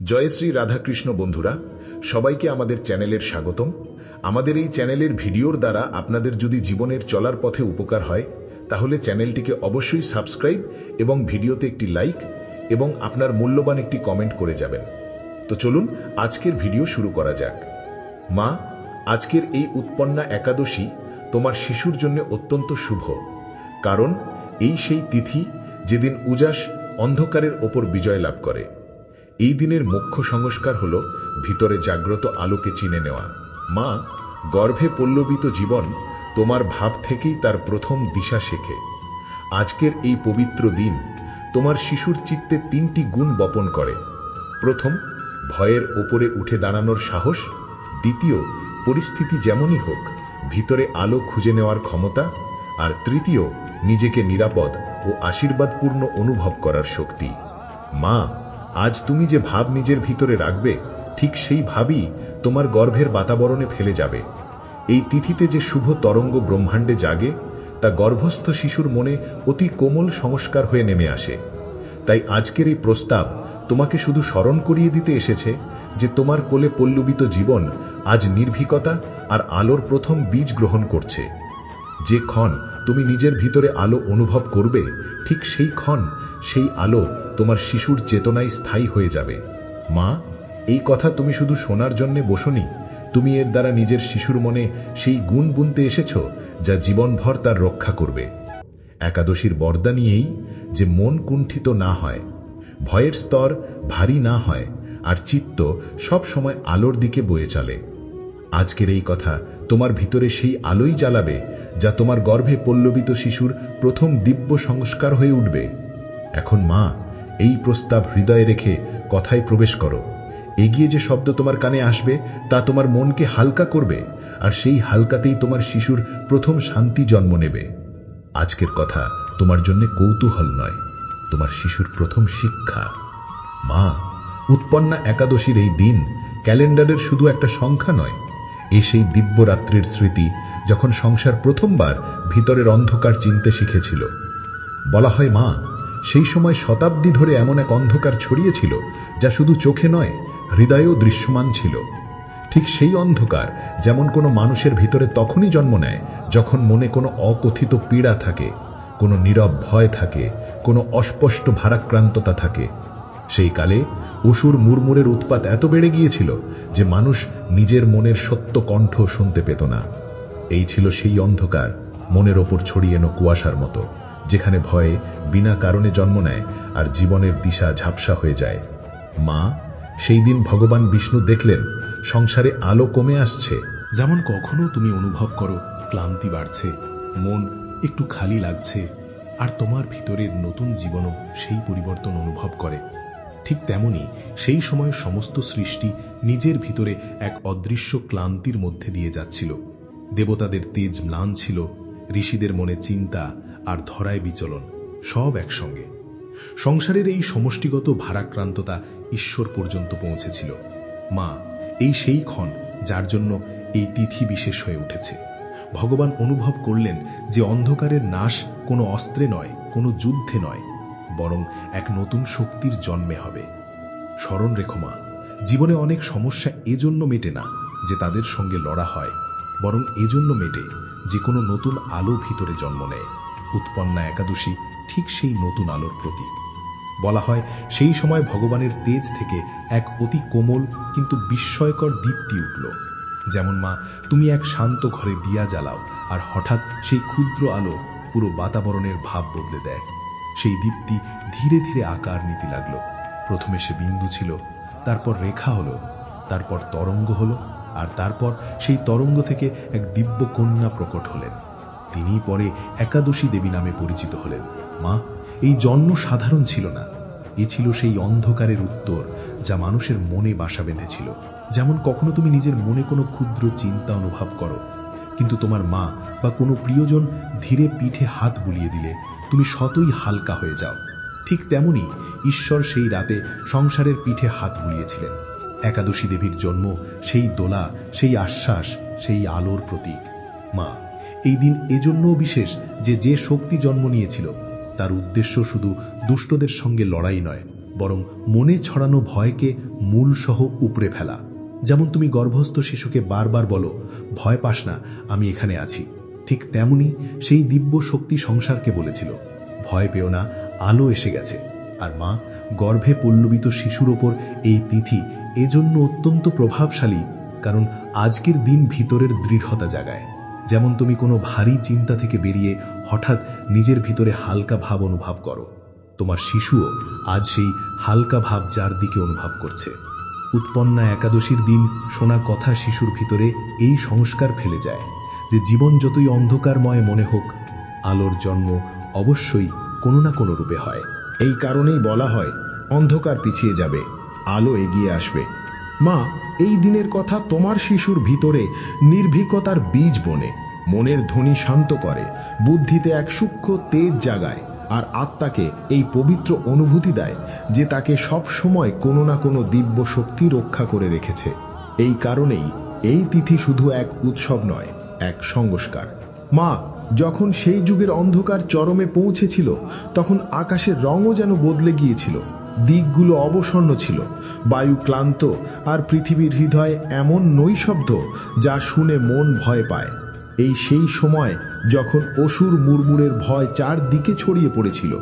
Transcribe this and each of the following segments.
জয়শ্রী রাধাকৃষ্ণ বন্ধুরা, সবাইকে আমাদের চ্যানেলের স্বাগতম। আমাদের এই চ্যানেলের ভিডিওর দ্বারা আপনাদের যদি জীবনের চলার পথে উপকার হয়, তাহলে চ্যানেলটিকে অবশ্যই সাবস্ক্রাইব এবং ভিডিওতে একটি লাইক এবং আপনার মূল্যবান একটি কমেন্ট করে যাবেন। তো চলুন আজকের ভিডিও শুরু করা যাক। মা, আজকের এই উৎপন্না একাদশী তোমার শিশুর জন্য অত্যন্ত শুভ। কারণ এই সেই তিথি যেদিন উজাস অন্ধকারের ওপর বিজয় লাভ করে। এই দিনের মুখ্য সংস্কার হল ভিতরে জাগ্রত আলোকে চিনে নেওয়া। মা, গর্ভে পল্লবিত জীবন তোমার ভাব থেকেই তার প্রথম দিশা শেখে। আজকের এই পবিত্র দিন তোমার শিশুর চিত্তে তিনটি গুণ বপন করে। প্রথম, ভয়ের ওপরে উঠে দাঁড়ানোর সাহস। দ্বিতীয়, পরিস্থিতি যেমনই হোক, ভিতরে আলো খুঁজে নেওয়ার ক্ষমতা। আর তৃতীয়, নিজেকে নিরাপদ ও আশীর্বাদপূর্ণ অনুভব করার শক্তি। মা আজ তুমি যে ভাব নিজের ভিতরে রাখবে, ঠিক সেই ভাবই তোমার গর্ভের বাতাবরণে ফেলে যাবে। এই তিথিতে যে শুভ তরঙ্গ ব্রহ্মাণ্ডে জাগে, তা গর্ভস্থ শিশুর মনে অতি কোমল সংস্কার হয়ে নেমে আসে। তাই আজকের এই প্রস্তাব তোমাকে শুধু স্মরণ করিয়ে দিতে এসেছে যে তোমার কোলে পল্লবিত জীবন আজ নির্ভীকতা আর আলোর প্রথম বীজ গ্রহণ করছে। যে ক্ষণ তুমি নিজের ভিতরে আলো অনুভব করবে, ঠিক সেই ক্ষণ সেই আলো তোমার শিশুর চেতনায় স্থায়ী হয়ে যাবে। মা, এই কথা তুমি শুধু শোনার জন্যে বসনি। তুমি এর দ্বারা নিজের শিশুর মনে সেই গুণ বুনতে এসেছ, যা জীবনভর তার রক্ষা করবে। একাদশীর বর্দা নিয়েই যে মন কুণ্ঠিত না হয়, ভয়ের স্তর ভারী না হয়, আর চিত্ত সব সময় আলোর দিকে বয়ে চলে। আজকের এই কথা তোমার ভিতরে সেই আলোই জ্বালাবে, যা তোমার গর্ভে পল্লবিত শিশুর প্রথম দিব্য সংস্কার হয়ে উঠবে। এখন মা, এই প্রস্তাব হৃদয়ে রেখে কথায় প্রবেশ করো। এগিয়ে যে শব্দ তোমার কানে আসবে, তা তোমার মনকে হালকা করবে, আর সেই হালকাতেই তোমার শিশুর প্রথম শান্তি জন্ম নেবে। আজকের কথা তোমার জন্য কৌতূহল নয়, তোমার শিশুর প্রথম শিক্ষা। মা, উৎপন্না একাদশীর এই দিন ক্যালেন্ডারের শুধু একটা সংখ্যা নয়, এ সেই দিব্যরাত্রির স্মৃতি যখন সংসার প্রথমবার ভিতরের অন্ধকার চিনতে শিখেছিল। বলা হয়, মা সেই সময় শতাব্দী ধরে এমন এক অন্ধকার ছড়িয়েছিল যা শুধু চোখে নয়, হৃদয়েও দৃশ্যমান ছিল। ঠিক সেই অন্ধকার যেমন কোনো মানুষের ভিতরে তখনই জন্ম নেয় যখন মনে কোনো অকথিত পীড়া থাকে, কোনো নীরব ভয় থাকে, কোনো অস্পষ্ট ভারাক্রান্ততা থাকে। সেই কালে অসুর মুরমুরের উৎপাত এত বেড়ে গিয়েছিল যে মানুষ নিজের মনের সত্য কণ্ঠ শুনতে পেত না। এই ছিল সেই অন্ধকার, মনের ওপর ছড়িয়ে কুয়াশার মতো। যেখানে ভয়ে বিনা কারণে জন্ম নেয় আর জীবনের দিশা ঝাপসা হয়ে যায়। মা, সেই দিন ভগবান বিষ্ণু দেখলেন, সংসারে আলো কমে আসছে। যেমন কখনো তুমি অনুভব করো, ক্লান্তি বাড়ছে, মন একটু খালি লাগছে, আর তোমার ভিতরের নতুন জীবনও সেই পরিবর্তন অনুভব করে। ঠিক তেমনি সেই সময় সমস্ত সৃষ্টি নিজের ভিতরে এক অদৃশ্য ক্লান্তির মধ্যে দিয়ে যাচ্ছিল। দেবতাদের তেজ ম্লান ছিল, ঋষিদের মনে চিন্তা আর ধরায় বিচলন, সব একসঙ্গে। সংসারের এই সমষ্টিগত ভারাক্রান্ততা ঈশ্বর পর্যন্ত পৌঁছেছিল। মা, এই সেই ক্ষণ যার জন্য এই তিথি বিশেষ হয়ে উঠেছে। ভগবান অনুভব করলেন যে অন্ধকারের নাশ কোনো অস্ত্রে নয়, কোনো যুদ্ধে নয়, বরং এক নতুন শক্তির জন্মে হবে। স্মরণ রেখো মা, জীবনে অনেক সমস্যা এজন্য মেটে না যে তাদের সঙ্গে লড়া হয়, বরং এজন্য মেটে যে কোনো নতুন আলো ভিতরে জন্ম নেয়। উৎপন্না একাদশী ঠিক সেই নতুন আলোর প্রতীক। বলা হয় সেই সময় ভগবানের তেজ থেকে এক অতি কোমল কিন্তু বিস্ময়কর দীপ্তি উঠল। যেমন মা, তুমি এক শান্ত ঘরে দিয়া জ্বালাও আর হঠাৎ সেই ক্ষুদ্র আলো পুরো বাতাবরণের ভাব বদলে দেয়। সেই দীপ্তি ধীরে ধীরে আকার নিতে লাগল। প্রথমে সে বিন্দু ছিল, তারপর রেখা হলো, তারপর তরঙ্গ হলো আর তারপর সেই তরঙ্গ থেকে এক দিব্য কন্যা প্রকট হলেন। তিনি পরে একাদশী দেবী নামে পরিচিত হলেন। মা, এই জন্ম সাধারণ ছিল না। এ ছিল সেই অন্ধকারের উত্তর যা মানুষের মনে বাসা বেঁধেছিল। যেমন কখনো তুমি নিজের মনে কোনো ক্ষুদ্র চিন্তা অনুভব করো, কিন্তু তোমার মা বা কোনো প্রিয়জন ধীরে পিঠে হাত বুলিয়ে দিলে তুমি শতই হালকা হয়ে যাও। ঠিক তেমনি ঈশ্বর সেই রাতে সংসারের পিঠে হাত বুলিয়েছিলেন। একাদশী দেবীর জন্ম সেই দোলা, সেই আশ্বাস, সেই আলোর প্রতীক। মা এই দিন এজন্যও বিশেষ যে যে শক্তি জন্ম নিয়েছিল। তার উদ্দেশ্য শুধু দুষ্টদের সঙ্গে লড়াই নয়, বরং মনে ছড়ানো ভয়কে মূল সহ উপড়ে ফেলা। যেমন তুমি গর্ভস্থ শিশুকে বারবার বলো, ভয় পাস না, আমি এখানে আছি। ঠিক তেমনি সেই দিব্য শক্তি সংসারকে বলেছিল, ভয় পেও না, আলো এসে গেছে। আর মা, গর্ভে পল্লবিত শিশুর ওপর এই তিথি এজন্য অত্যন্ত প্রভাবশালী, কারণ আজকের দিন ভিতরের দৃঢ়তা জাগায়। যেমন তুমি কোনো ভারী চিন্তা থেকে বেরিয়ে হঠাৎ নিজের ভিতরে হালকা ভাব অনুভব করো। তোমার শিশুও আজ সেই হালকা ভাব যার দিকে অনুভব করছে। উৎপন্না একাদশীর দিন শোনা কথা শিশুর ভিতরে এই সংস্কার ফেলে যায় যে জীবন যতই অন্ধকারময় মনে হোক, আলোর জন্ম অবশ্যই কোনো না কোনো রূপে হয়। এই কারণেই বলা হয়, অন্ধকার পিছিয়ে যাবে, আলো এগিয়ে আসবে। মা, এই দিনের কথা তোমার শিশুর ভিতরে নির্ভীকতার বীজ বনে। মনের ধ্বনি শান্ত করে, বুদ্ধিতে এক সূক্ষ্ম তেজ জাগায়, আর আত্মাকে এই পবিত্র অনুভূতি দেয়, যে তাকে সব সময় কোনো না কোনো দিব্য শক্তি রক্ষা করে রেখেছে। এই কারণেই এই তিথি শুধু এক উৎসব নয়, এক সংস্কার। মা, যখন সেই যুগের অন্ধকার চরমে পৌঁছেছিল, তখন আকাশের রঙও যেন বদলে গিয়েছিল। দিকগুলো অবসন্ন ছিল। বায়ু ক্লান্ত আর পৃথিবীর হৃদয় এমন নৈশব্দ যা শুনে মন ভয় পায়। এই সেই সময় যখন অসুর মুরমুরের ভয় চারদিকে ছড়িয়ে পড়েছিল।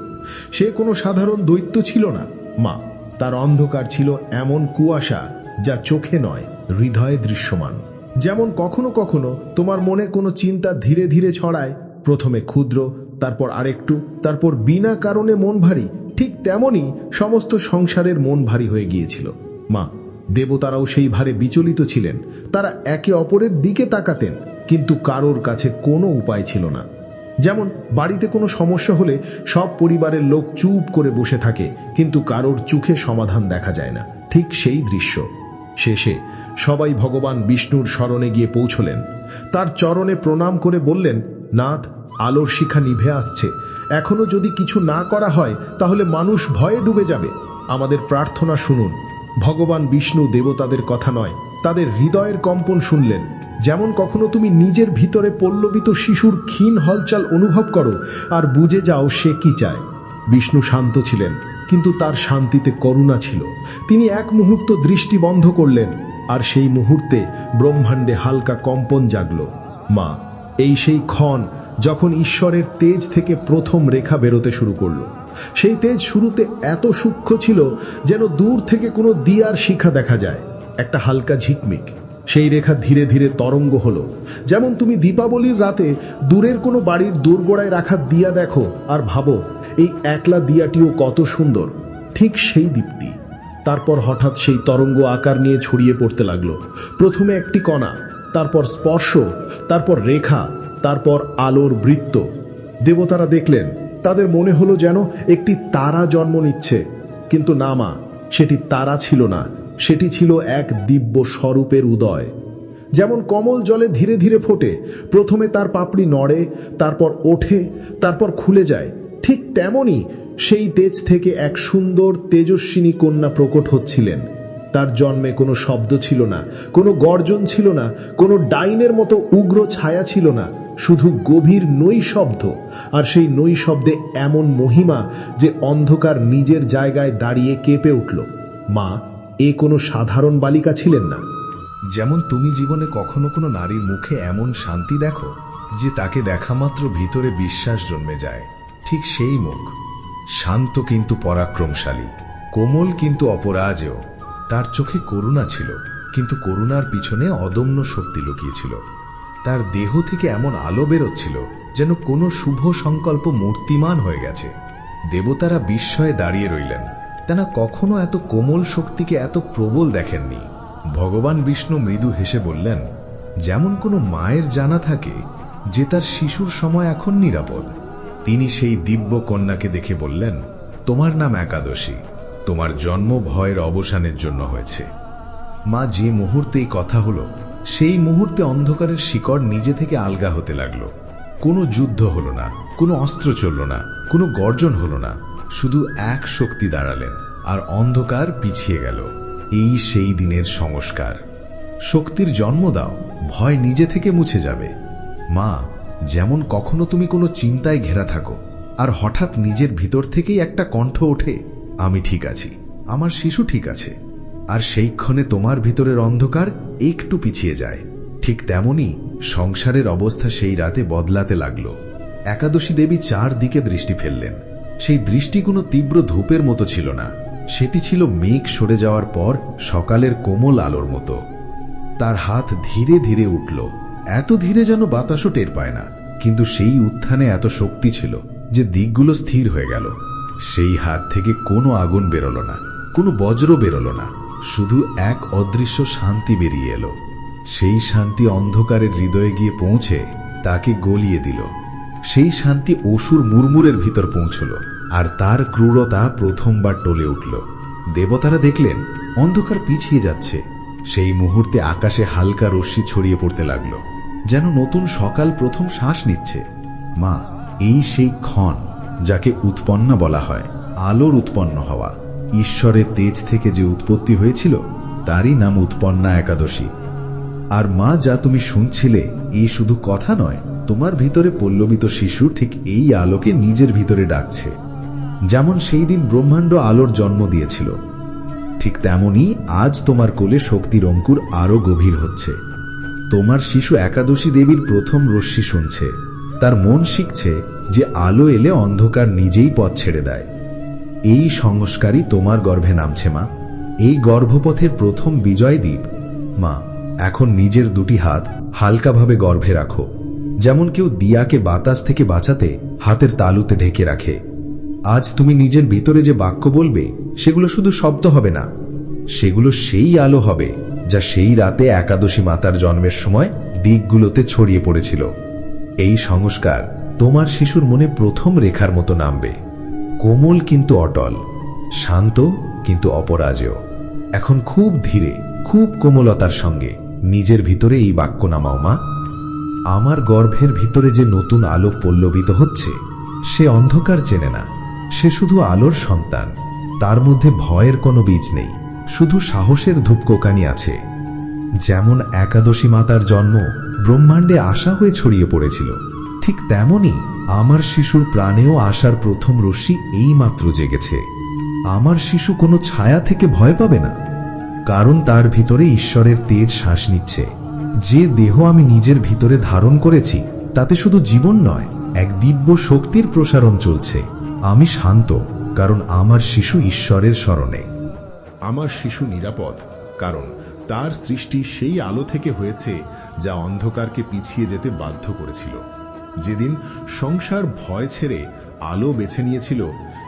সে কোনো সাধারণ দৈত্য ছিল না। মা, তার অন্ধকার ছিল এমন কুয়াশা যা চোখে নয়, হৃদয়ে দৃশ্যমান। যেমন কখনো কখনো তোমার মনে কোনো চিন্তা ধীরে ধীরে ছড়ায়। প্রথমে ক্ষুদ্র, তারপর আরেকটু, তারপর বিনা কারণে মন ভারী ঠিক তেমনই সমস্ত সংসারের মন ভারী হয়ে গিয়েছিল। মা, দেবতারাও সেই ভারে বিচলিত ছিলেন। তারা একে অপরের দিকে তাকাতেন, কিন্তু কারোর কাছে কোনো উপায় ছিল না। যেমন, বাড়িতে কোনো সমস্যা হলে সব পরিবারের লোক চুপ করে বসে থাকে, কিন্তু কারোর চোখে সমাধান দেখা যায় না। ঠিক সেই দৃশ্য। শেষে সবাই ভগবান বিষ্ণুর স্মরণে গিয়ে পৌঁছলেন। তার চরণে প্রণাম করে বললেন, নাথ, আলোর শিখা নিভে আসছে। এখনও যদি কিছু না করা হয়, তাহলে মানুষ ভয়ে ডুবে যাবে। আমাদের প্রার্থনা শুনুন। ভগবান বিষ্ণু দেবতাদের কথা নয়, তাদের হৃদয়ের কম্পন শুনলেন। যেমন কখনো তুমি নিজের ভিতরে পল্লবিত শিশুর ক্ষীণ হলচাল অনুভব করো, আর বুঝে যাও সে কি চায়। বিষ্ণু শান্ত ছিলেন, কিন্তু তার শান্তিতে করুণা ছিল। তিনি এক মুহূর্ত দৃষ্টি বন্ধ করলেন, আর সেই মুহূর্তে ব্রহ্মাণ্ডে হালকা কম্পন জাগল। মা, এই সেই ক্ষণ যখন ঈশ্বরের তেজ থেকে প্রথম রেখা বেরোতে শুরু করল। সেই তেজ শুরুতে এত সূক্ষ্ম ছিল যেন দূর থেকে কোনো দিয়ার শিখা দেখা যায়। একটা হালকা ঝিকমিক। সেই রেখা ধীরে ধীরে তরঙ্গ হলো। যেমন তুমি দীপাবলির রাতে দূরের কোনো বাড়ির দোরগোড়ায় রাখা দিয়া দেখো আর ভাবো, এই একলা দিয়াটিও কত সুন্দর। ঠিক সেই দীপ্তি। তারপর হঠাৎ সেই তরঙ্গ আকার নিয়ে ছড়িয়ে পড়তে লাগল। প্রথমে একটি কণা, তারপর স্পর্শ, তারপর রেখা তারপর আলোর বৃত্ত। দেবতারা দেখলেন, তাদের মনে হলো যেন একটি তারা জন্ম নিচ্ছে। কিন্তু না মা, সেটি তারা ছিল না, সেটি ছিল এক দিব্য স্বরূপের উদয়। যেমন কমল জলে ধীরে ধীরে ফোটে, প্রথমে তার পাপড়ি নড়ে, তারপর ওঠে, তারপর খুলে যায়। ঠিক তেমনি সেই তেজ থেকে এক সুন্দর তেজস্বিনী কন্যা প্রকট হচ্ছিলেন। তার জন্মে কোনো শব্দ ছিল না, কোনো গর্জন ছিল না, কোনো ডাইনের মতো উগ্র ছায়া ছিল না। শুধু গভীর নৈশব্দ আর সেই নৈশব্দে এমন মহিমা যে অন্ধকার নিজের জায়গায় দাঁড়িয়ে কেঁপে উঠল। মা, এ কোনো সাধারণ বালিকা ছিলেন না। যেমন তুমি জীবনে কখনো কোনো নারীর মুখে এমন শান্তি দেখো, যে তাকে দেখা মাত্র ভিতরে বিশ্বাস জন্মে যায়। ঠিক সেই মুখ। শান্ত কিন্তু পরাক্রমশালী, কোমল কিন্তু অপরাজেয়। তার চোখে করুণা ছিল, কিন্তু করুণার পিছনে অদম্য শক্তি লুকিয়েছিল। তার দেহ থেকে এমন আলো বেরোচ্ছিল যেন কোনো শুভ সংকল্প মূর্তিমান হয়ে গেছে। দেবতারা বিস্ময়ে দাঁড়িয়ে রইলেন। তারা কখনো এত কোমল শক্তিকে এত প্রবল দেখেননি। ভগবান বিষ্ণু মৃদু হেসে বললেন, যেমন কোনো মায়ের জানা থাকে যে তার শিশুর সময় এখন নিরাপদ। তিনি সেই দিব্য কন্যাকে দেখে বললেন, তোমার নাম একাদশী, তোমার জন্ম ভয়ের অবসানের জন্য হয়েছে। মা যে মুহূর্তে এই কথা হলো সেই মুহূর্তে অন্ধকারের শিকড় নিজে থেকে আলগা হতে লাগল। কোনো যুদ্ধ হলো না, কোনো অস্ত্র চলল না, কোনো গর্জন হলো না। শুধু এক শক্তি দাঁড়ালেন, আর অন্ধকার পিছিয়ে গেল। এই সেই দিনের সংস্কার। শক্তির জন্ম দাও, ভয় নিজে থেকে মুছে যাবে। মা, যেমন কখনো তুমি কোনো চিন্তায় ঘেরা থাকো, আর হঠাৎ নিজের ভিতর থেকেই একটা কণ্ঠ ওঠে, আমি ঠিক আছি, আমার শিশু ঠিক আছে। আর সেইক্ষণে তোমার ভিতরের অন্ধকার একটু পিছিয়ে যায়। ঠিক তেমনি সংসারের অবস্থা সেই রাতে বদলাতে লাগল। একাদশী দেবী চারদিকে দৃষ্টি ফেললেন। সেই দৃষ্টি কোনো তীব্র ধূপের মতো ছিল না। সেটি ছিল মেঘ সরে যাওয়ার পর সকালের কোমল আলোর মতো। তার হাত ধীরে ধীরে উঠল। এত ধীরে যেন বাতাসও টের পায় না। কিন্তু সেই উত্থানে এত শক্তি ছিল যে দিকগুলো স্থির হয়ে গেল। সেই হাত থেকে কোনো আগুন বেরোলো না। কোনো বজ্র বেরোলো না। শুধু এক অদৃশ্য শান্তি বেরিয়ে এলো। সেই শান্তি অন্ধকারের হৃদয়ে গিয়ে পৌঁছে তাকে গলিয়ে দিল। সেই শান্তি অসুর মুরমুরের ভিতর পৌঁছল আর তার ক্রূরতা প্রথমবার টলে উঠল। দেবতারা দেখলেন, অন্ধকার পিছিয়ে যাচ্ছে। সেই মুহূর্তে আকাশে হালকা রশ্মি ছড়িয়ে পড়তে লাগল, যেন নতুন সকাল প্রথম শ্বাস নিচ্ছে। মা, এই সেই ক্ষণ, যাকে উৎপন্না বলা হয়, আলোর উৎপন্ন হওয়া। ঈশ্বরের তেজ থেকে যে উৎপত্তি হয়েছিল, তারই নাম উৎপন্না একাদশী। আর মা, যা তুমি শুনছিলে এই শুধু কথা নয়, তোমার ভিতরে পল্লবিত শিশু ঠিক এই আলোকে নিজের ভিতরে ডাকছে। যেমন সেই দিন ব্রহ্মাণ্ড আলোর জন্ম দিয়েছিল, ঠিক তেমনি আজ তোমার কোলে শক্তির অঙ্কুর আরও গভীর হচ্ছে। তোমার শিশু একাদশী দেবীর প্রথম রশ্মি শুনছে, তার মন শিখছে যে আলো এলে অন্ধকার নিজেই পথ ছেড়ে দেয়। এই সংস্কারই তোমার গর্ভে নামছে, মা। এই গর্ভপথের প্রথম বিজয় দ্বীপ মা, এখন নিজের দুটি হাত হালকাভাবে গর্ভে রাখো। যেমন কেউ দিয়াকে বাতাস থেকে বাঁচাতে হাতের তালুতে ঢেকে রাখে। আজ তুমি নিজের ভিতরে যে বাক্য বলবে, সেগুলো শুধু শব্দ হবে না। সেগুলো সেই আলো হবে, যা সেই রাতে একাদশী মাতার জন্মের সময় দিকগুলোতে ছড়িয়ে পড়েছিল। এই সংস্কার তোমার শিশুর মনে প্রথম রেখার মতো নামবে। কোমল কিন্তু অটল, শান্ত কিন্তু অপরাজেয়। এখন খুব ধীরে, খুব কোমলতার সঙ্গে নিজের ভিতরে এই বাক্য নামাও, মা। আমার গর্ভের ভিতরে যে নতুন আলো পল্লবিত হচ্ছে, সে অন্ধকার চেনে না। সে শুধু আলোর সন্তান, তার মধ্যে ভয়ের কোনো বীজ নেই, শুধু সাহসের ধূপকোকানি আছে। যেমন একাদশী মাতার জন্ম ব্রহ্মাণ্ডে আশা হয়ে ছড়িয়ে পড়েছিল, ঠিক তেমনি আমার শিশুর প্রাণেও আশার প্রথম রশ্মি এই মাত্র জেগেছে। আমার শিশু কোনো ছায়া থেকে ভয় পাবে না, কারণ তার ভিতরে ঈশ্বরের তেজ শ্বাস নিচ্ছে। যে দেহ আমি নিজের ভিতরে ধারণ করেছি, তাতে শুধু জীবন নয়, এক দিব্য শক্তির প্রসারণ চলছে। আমি শান্ত, কারণ আমার শিশু ঈশ্বরের স্মরণে। আমার শিশু নিরাপদ, কারণ তার সৃষ্টি সেই আলো থেকে হয়েছে, যা অন্ধকারকে পিছিয়ে যেতে বাধ্য করেছিল। যেদিন সংসার ভয় ছেড়ে আলো বেছে নিয়েছিল,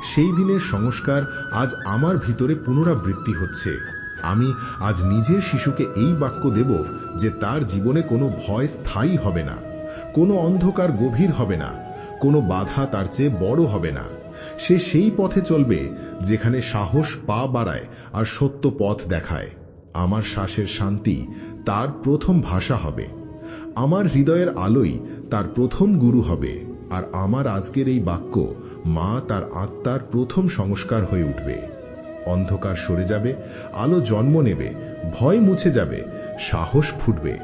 সেই দিনের সংস্কার আজ আমার ভিতরে পুনরাবৃত্তি হচ্ছে। আমি আজ নিজের শিশুকে এই বাক্য দেব যে তার জীবনে কোনো ভয় স্থায়ী হবে না, কোনো অন্ধকার গভীর হবে না, কোনো বাধা তার চেয়ে বড় হবে না। সে সেই পথে চলবে যেখানে সাহস পা বাড়ায় আর সত্য পথ দেখায়। আমার শ্বাসের শান্তি তার প্রথম ভাষা হবে। আমার হৃদয়ের আলোই তার প্রথম গুরু হবে, আর আমার আজকের এই বাক্য মা তার আত্মার প্রথম সংস্কার হয়ে উঠবে। অন্ধকার সরে যাবে, আলো জন্ম নেবে, ভয় মুছে যাবে, সাহস ফুটবে,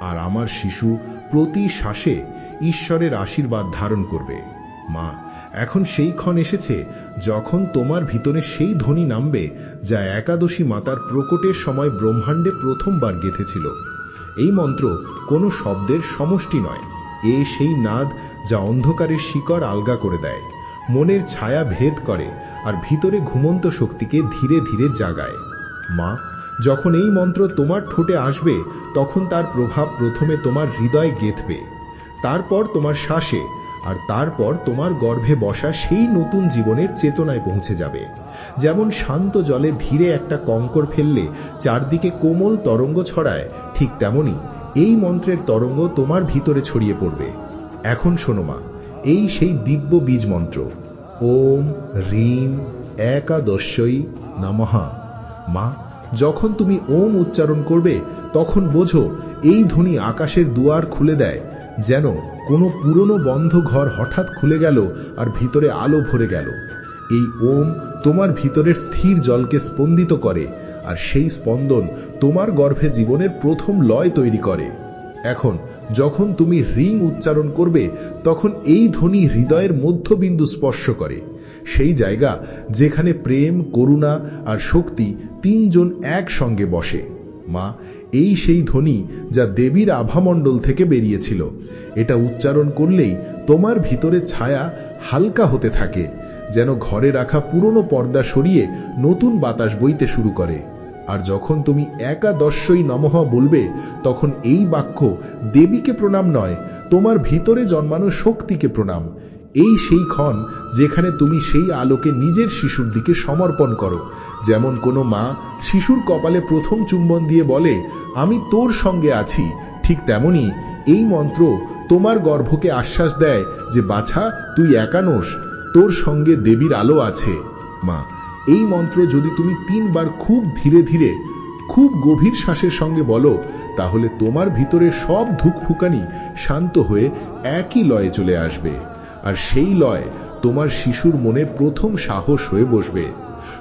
আর আমার শিশু প্রতি শ্বাসে ঈশ্বরের আশীর্বাদ ধারণ করবে। মা, এখন সেই ক্ষণ এসেছে যখন তোমার ভিতরে সেই ধ্বনি নামবে যা একাদশী মাতার প্রকটের সময় ব্রহ্মাণ্ডে প্রথমবার গেঁথেছিল। এই মন্ত্র কোনো শব্দের সমষ্টি নয়। এ সেই নাদ যা অন্ধকারের শিকড় আলগা করে দেয়। মনের ছায়া ভেদ করে আর ভিতরে ঘুমন্ত শক্তিকে ধীরে ধীরে জাগায়। মা, যখন এই মন্ত্র তোমার ঠোঁটে আসবে, তখন তার প্রভাব প্রথমে তোমার হৃদয় গেঁথবে। তারপর তোমার শ্বাসে আর তারপর তোমার গর্ভে বসা সেই নতুন জীবনের চেতনায় পৌঁছে যাবে। যেমন শান্ত জলে ধীরে একটা কঙ্কর ফেললে চারদিকে কোমল তরঙ্গ ছড়ায়, ঠিক তেমনি এই মন্ত্রের তরঙ্গ তোমার ভিতরে ছড়িয়ে পড়বে। এখন শোনো মা, এই সেই দিব্য বীজ মন্ত্র। ওম হ্রিম একাদশই নমহা মা, যখন তুমি ওম উচ্চারণ করবে, তখন বোঝো এই ধ্বনি আকাশের দুয়ার খুলে দেয়, যেন কোনো পুরনো বন্ধ ঘর হঠাৎ খুলে গেল আর ভিতরে আলো ভরে গেল। এই ওম তোমার ভিতরের স্থির জলকে স্পন্দিত করে, আর সেই স্পন্দন তোমার গর্ভে জীবনের প্রথম লয় তৈরি করে। এখন যখন তুমি রিং উচ্চারণ করবে, তখন এই ধ্বনি হৃদয়ের মধ্যবিন্দু স্পর্শ করে। সেই জায়গা যেখানে প্রেম, করুণা আর শক্তি তিনজন একসঙ্গে বসে। মা, এই সেই ধ্বনি যা দেবীর আভামণ্ডল থেকে বেরিয়েছিল। এটা উচ্চারণ করলেই তোমার ভিতরে ছায়া হালকা হতে থাকে, যেন ঘরে রাখা পুরনো পর্দা সরিয়ে নতুন বাতাস বইতে শুরু করে। আর যখন তুমি একাদশই নমঃ বলবে, তখন এই বাক্য দেবীকে প্রণাম নয়, তোমার ভিতরে জন্মানো শক্তিকে প্রণাম। এই সেই ক্ষণ যেখানে তুমি সেই আলোকে নিজের শিশুর দিকে সমর্পণ করো। যেমন কোনো মা শিশুর কপালে প্রথম চুম্বন দিয়ে বলে, আমি তোর সঙ্গে আছি। ঠিক তেমনি এই মন্ত্র তোমার গর্ভকে আশ্বাস দেয় যে, বাছা, তুই একানোস তোর সঙ্গে দেবীর আলো আছে। মা, এই মন্ত্র যদি তুমি তিনবার খুব ধীরে ধীরে, খুব গভীর শ্বাসের সঙ্গে বলো, তাহলে তোমার ভিতরে সব ধুকফুকানি শান্ত হয়ে একই লয়ে চলে আসবে। আর সেই লয় তোমার শিশুর মনে প্রথম সাহস হয়ে বসবে।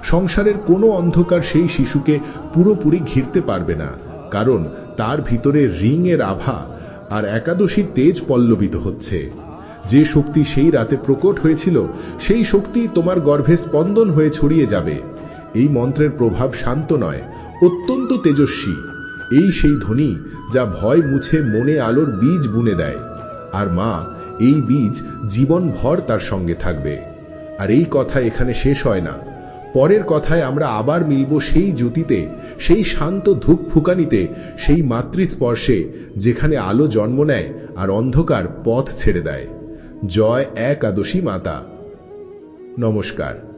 সংসারের কোনো অন্ধকার সেই শিশুকে পুরোপুরি ঘিরতে পারবে না, কারণ তার ভিতরে রিংয়ের আভা আর একাদশীর তেজ পল্লবিত হচ্ছে। যে শক্তি সেই রাতে প্রকট হয়েছিল, সেই শক্তি তোমার গর্ভে স্পন্দন হয়ে ছড়িয়ে যাবে। এই মন্ত্রের প্রভাব শান্ত নয়, অত্যন্ত তেজস্বী। এই সেই ধ্বনি যা ভয় মুছে মনে আলোর বীজ বুনে দেয়। আর মা এই বীজ জীবনভর তার সঙ্গে থাকবে। আর এই কথা এখানে শেষ হয় না। পরের কথায় আমরা আবার মিলব সেই জ্যোতিতে, সেই শান্ত ধূপ ফুকানিতে, সেই মাতৃস্পর্শে, যেখানে আলো জন্ম নেয় আর অন্ধকার পথ ছেড়ে দেয়। জয় একাদশী মাতা। নমস্কার।